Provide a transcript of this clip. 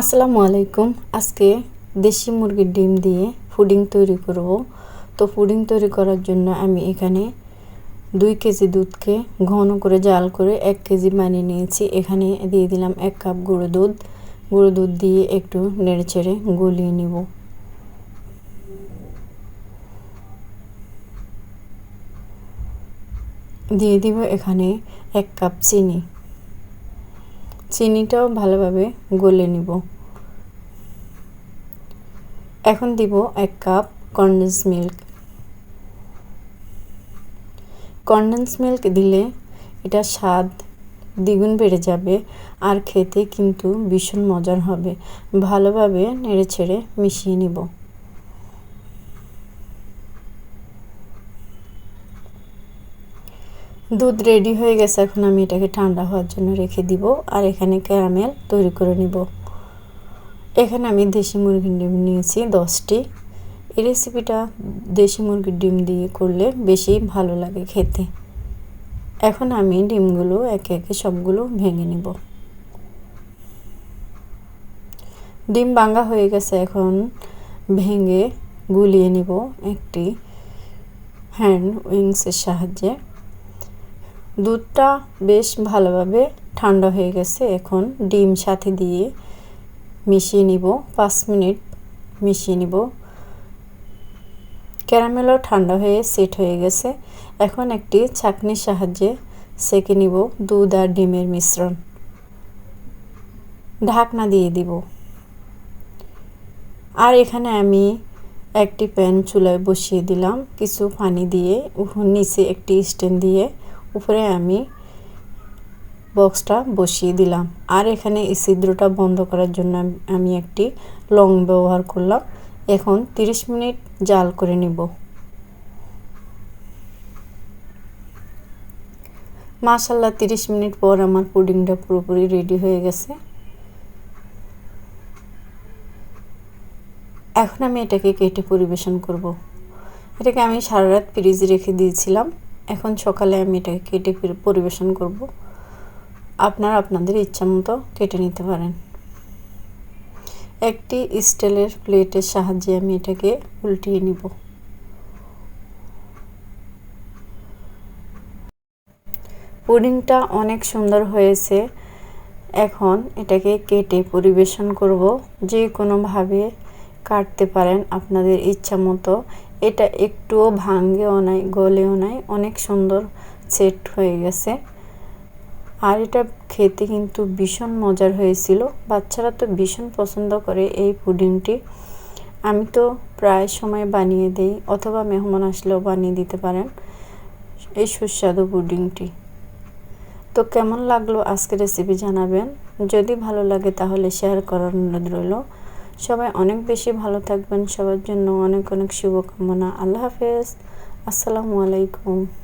আসসালামু আলাইকুম। আজকে দেশি মুরগির ডিম দিয়ে ফুডিং তৈরি করব। তো ফুডিং তৈরি করার জন্য আমি এখানে দুই কেজি দুধকে ঘন করে জাল করে এক কেজি বানিয়ে নিয়েছি। এখানে দিয়ে দিলাম এক কাপ গুঁড়ো দুধ। গুঁড়ো দুধ দিয়ে একটু নেড়ে ছেড়ে গলিয়ে নিব। দিয়ে দিব এখানে এক কাপ চিনি। চিনিটাও ভালোভাবে গলে নিব। এখন দিব এক cup condense milk condense milk দিলে এটা স্বাদ দ্বিগুণ বেড়ে যাবে আর খেতে কিন্তু ভীষণ মজার হবে। ভালোভাবে নেড়ে ছেড়ে মিশিয়ে নিব। দুধ রেডি হয়ে গেছে, এখন আমি এটাকে ঠান্ডা হওয়ার জন্য রেখে দিব আর এখানে ক্যারামেল তৈরি করে নিব। এখানে আমি দেশি মুরগির ডিম নিয়েছি দশটি। এই রেসিপিটা দেশি মুরগির ডিম দিয়ে করলে বেশি ভালো লাগে খেতে। এখন আমি ডিমগুলো একে একে সবগুলো ভেঙে নিব। ডিম ভাঙা হয়ে গেছে, এখন ভেঙে গুলিয়ে নিব একটি হ্যান্ড উইংসের সাহায্যে। দুধটা বেশ ভালোভাবে ঠান্ডা হয়ে গেছে। এখন ডিম সাথে দিয়ে মিশিয়ে নিব। পাঁচ মিনিট মিশিয়ে নিব। ক্যারামেলও ঠান্ডা হয়ে সেট হয়ে গেছে। এখন একটি ছাকনির সাহায্যে সেকে নিব দুধ আর ডিমের মিশ্রণ। ঢাকনা দিয়ে দিব। আর এখানে আমি একটি প্যান চুলায় বসিয়ে দিলাম। কিছু পানি দিয়ে নিচে একটি স্ট্যান্ড দিয়ে উপরে আমি বক্সটা বসিয়ে দিলাম। আর এখানে এই ছিদ্রটা বন্ধ করার জন্য আমি একটি লং ব্যবহার করলাম। এখন 30 মিনিট জাল করে নিব। মাশাল্লাহ 30 মিনিট পর আমার পুডিংটা পুরোপুরি রেডি হয়ে গেছে। এখন আমি এটাকে কেটে পরিবেশন করব। এটাকে আমি সারা রাত ফ্রিজে রেখে দিয়েছিলাম। এখন সকালে আমি এটাকে কেটে পরিবেশন করব। আপনারা আপনাদের ইচ্ছা মতো কেটে নিতে পারেন। একটি স্টিলের প্লেটের সাহায্যে আমি এটাকে উল্টিয়ে নিব। পুডিংটা অনেক সুন্দর হয়েছে। এখন এটাকে কেটে পরিবেশন করব। যে কোনোভাবে কাটতে পারেন আপনাদের ইচ্ছা মতো। এটা একটুও ভাঙ্গেও নাই, গলেও নাই, অনেক সুন্দর সেট হয়ে গেছে। আর এটা খেতে কিন্তু ভীষণ মজার হয়েছিল। বাচ্চারা তো ভীষণ পছন্দ করে এই পুডিংটি। আমি তো প্রায় সময় বানিয়ে দিই, অথবা মেহমান আসলেও বানিয়ে দিতে পারেন এই সুস্বাদু পুডিংটি। তো কেমন লাগল আজকে রেসিপি জানাবেন? যদি ভালো লাগে তাহলে শেয়ার করার অনুরোধ রইল। সবাই অনেক বেশি ভালো থাকবেন। সবার জন্য অনেক অনেক শুভকামনা। আল্লাহ হাফেজ। আসসালামু আলাইকুম।